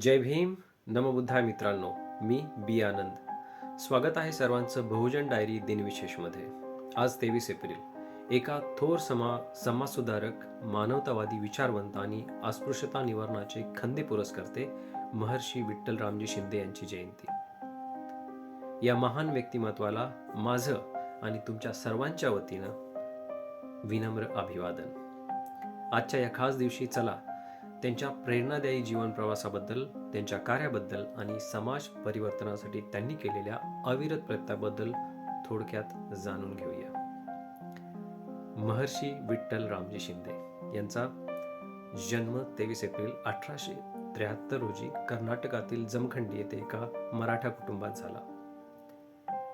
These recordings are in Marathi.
जय भीम. नमबुद्धा मित्रांनो. मी बी आनंद. स्वागत आहे सर्वांचं बहुजन डायरी दिनविशेषमध्ये. आज तेवीस एप्रिल. एका थोर समा समाजसुधारक मानवतावादी विचारवंत आणि अस्पृश्यता निवारणाचे खंदे पुरस्कर्ते महर्षी विठ्ठल रामजी शिंदे यांची जयंती. या महान व्यक्तिमत्वाला माझं आणि तुमच्या सर्वांच्या वतीनं विनम्र अभिवादन. आजच्या या खास दिवशी चला त्यांच्या प्रेरणादायी जीवन प्रवासाबद्दल त्यांच्या कार्याबद्दल आणि समाज परिवर्तनासाठी त्यांनी केलेल्या अविरत प्रयत्नाबद्दल थोडक्यात जाणून घेऊया. महर्षी विठ्ठल रामजी शिंदे यांचा जन्म तेवीस एप्रिल अठराशे त्र्याहत्तर रोजी कर्नाटकातील जमखंडी येथे एका मराठा कुटुंबात झाला.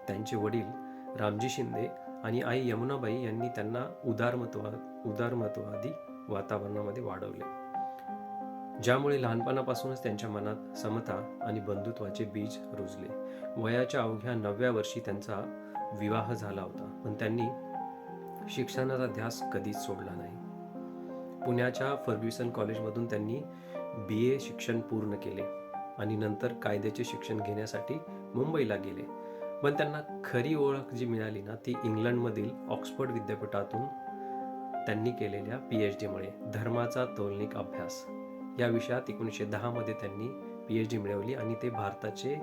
त्यांचे वडील रामजी शिंदे आणि आई यमुनाबाई यांनी त्यांना उदारमतवा उदारमतवादी वातावरणामध्ये वाढवले. ज्यामुळे लहानपणापासूनच त्यांच्या मनात समता आणि बंधुत्वाचे बीज रुजले. वयाच्या अवघ्या नवव्या वर्षी त्यांचा विवाह झाला होता. पण त्यांनी शिक्षणाचा ध्यास कधीच सोडला नाही. पुण्याच्या फर्ग्युसन कॉलेजमधून त्यांनी बी ए शिक्षण पूर्ण केले आणि नंतर कायद्याचे शिक्षण घेण्यासाठी मुंबईला गेले. पण त्यांना खरी ओळख जी मिळाली ना ती इंग्लंडमधील ऑक्सफर्ड विद्यापीठातून त्यांनी केलेल्या पी एच डीमुळे धर्माचा तोलनिक अभ्यास. या विषयात एकोणीसशे दहामध्ये त्यांनी पी एच डी मिळवली आणि ते भारताचे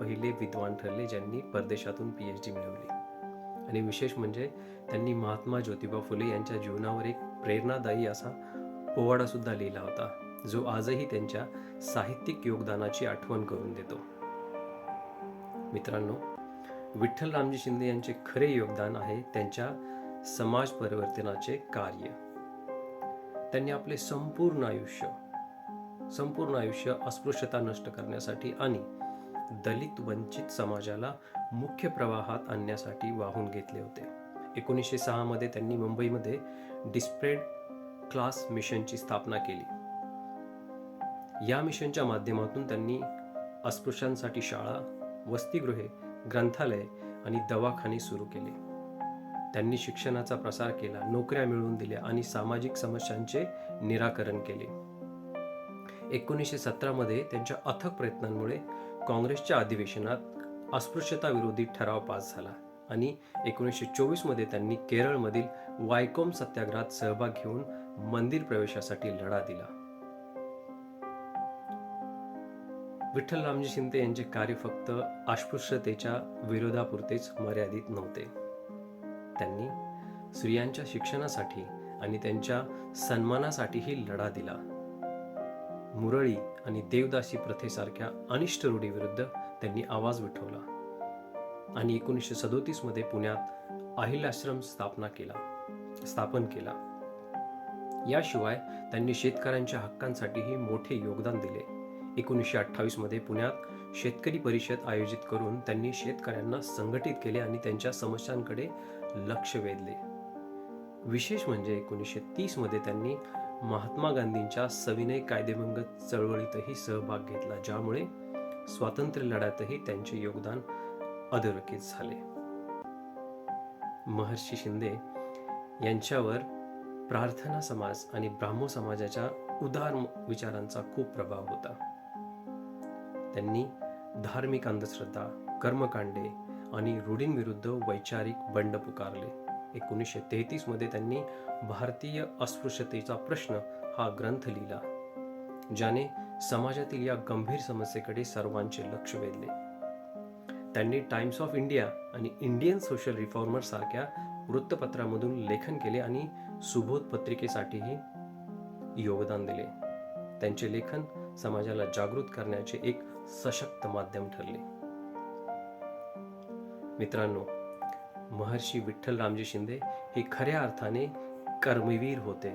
पहिले विद्वान ठरले ज्यांनी परदेशातून पी एच डी मिळवली. आणि विशेष म्हणजे त्यांनी महात्मा ज्योतिबा फुले यांच्या जीवनावर एक प्रेरणादायी असा पोवाडा सुद्धा लिहिला होता जो आजही त्यांच्या साहित्यिक योगदानाची आठवण करून देतो. मित्रांनो विठ्ठल रामजी शिंदे यांचे खरे योगदान आहे त्यांच्या समाज परिवर्तनाचे कार्य. त्यांनी आपले संपूर्ण आयुष्य संपूर्ण आयुष्य अस्पृश्यता नष्ट करण्यासाठी आणि दलित वंचित समाजाला मुख्य प्रवाहात आणण्यासाठी वाहून घेतले होते. एकोणीसशे सहामध्ये त्यांनी मुंबईमध्ये डिस्प्रेड क्लास मिशनची स्थापना केली. या मिशनच्या माध्यमातून त्यांनी अस्पृश्यांसाठी शाळा वसतिगृहे ग्रंथालय आणि दवाखाने सुरू केले. त्यांनी शिक्षणाचा प्रसार केला नोकऱ्या मिळवून दिल्या आणि सामाजिक समस्यांचे निराकरण केले. एकोणीसशे सतरामध्ये त्यांच्या अथक प्रयत्नांमुळे काँग्रेसच्या अधिवेशनात अस्पृश्यता विरोधी ठराव पास झाला आणि एकोणीसशे चोवीसमध्ये त्यांनी केरळमधील वायकोम सत्याग्रहात सहभाग घेऊन मंदिर प्रवेशासाठी लढा दिला. विठ्ठल रामजी शिंदे यांचे कार्य फक्त अस्पृश्यतेच्या विरोधापुरतेच मर्यादित नव्हते. त्यांनी स्त्रियांच्या शिक्षणासाठी आणि त्यांच्या सन्मानासाठीही लढा दिला. मुरळी आणि देवदासी प्रथेसारख्या अनिष्ट रूढीविरुद्ध त्यांनी आवाज उठवला आणि एकोणीसशे सदोतीसमध्ये पुण्यात अहिलाश्रम स्थापना केला स्थापन केला. याशिवाय त्यांनी शेतकऱ्यांच्या हक्कांसाठीही मोठे योगदान दिले. एकोणीसशे अठ्ठावीसमध्ये पुण्यात शेतकरी परिषद आयोजित करून त्यांनी शेतकऱ्यांना संघटित केले आणि त्यांच्या समस्यांकडे लक्ष वेधले. विशेष म्हणजे एकोणीसशे तीसमध्ये त्यांनी महात्मा गांधींच्या सविनय कायदेभंग चळवळीतही सहभाग घेतला ज्यामुळे स्वातंत्र्य लढ्यातही त्यांचे योगदान अधोरेखित झाले. महर्षी शिंदे यांच्यावर प्रार्थना समाज आणि ब्राह्मो समाजाच्या उदार विचारांचा खूप प्रभाव होता. त्यांनी धार्मिक अंधश्रद्धा कर्मकांडे आणि रूढींविरुद्ध वैचारिक बंड पुकारले. एकोणीसशे तेहतीसमध्ये त्यांनी भारतीय अस्पृश्यतेचा प्रश्न हा ग्रंथ लिहिला ज्याने समाजातील या गंभीर समस्येकडे सर्वांचे लक्ष वेधले. त्यांनी टाइम्स ऑफ इंडिया आणि इंडियन सोशल रिफॉर्मर सारख्या वृत्तपत्रामधून लेखन केले आणि सुबोध पत्रिकेसाठीही योगदान दिले. त्यांचे लेखन समाजाला जागृत करण्याचे एक सशक्त माध्यम ठरले. मित्रांनो महर्षी विठ्ठल रामजी शिंदे हे खऱ्या अर्थाने कर्मवीर होते.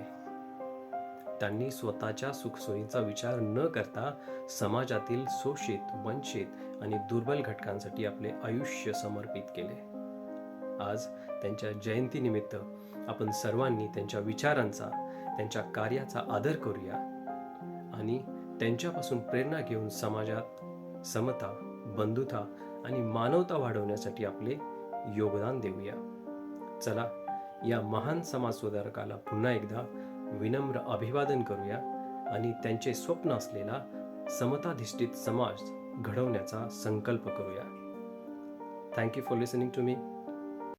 त्यांनी स्वतःच्या सुखसोयींचा विचार न करता समाजातील शोषित वंचित आणि दुर्बल घटकांसाठी आपले आयुष्य समर्पित केले. आज त्यांच्या जयंतीनिमित्त आपण सर्वांनी त्यांच्या विचारांचा त्यांच्या कार्याचा आदर करूया आणि त्यांच्यापासून प्रेरणा घेऊन समाजात समता बंधुता आणि मानवता वाढवण्यासाठी आपले योगदान देऊया. चला या महान समाजसुधारकाला पुन्हा एकदा विनम्र अभिवादन करूया आणि त्यांचे स्वप्न असलेला समताधिष्ठित समाज घडवण्याचा संकल्प करूया. Thank you for listening to me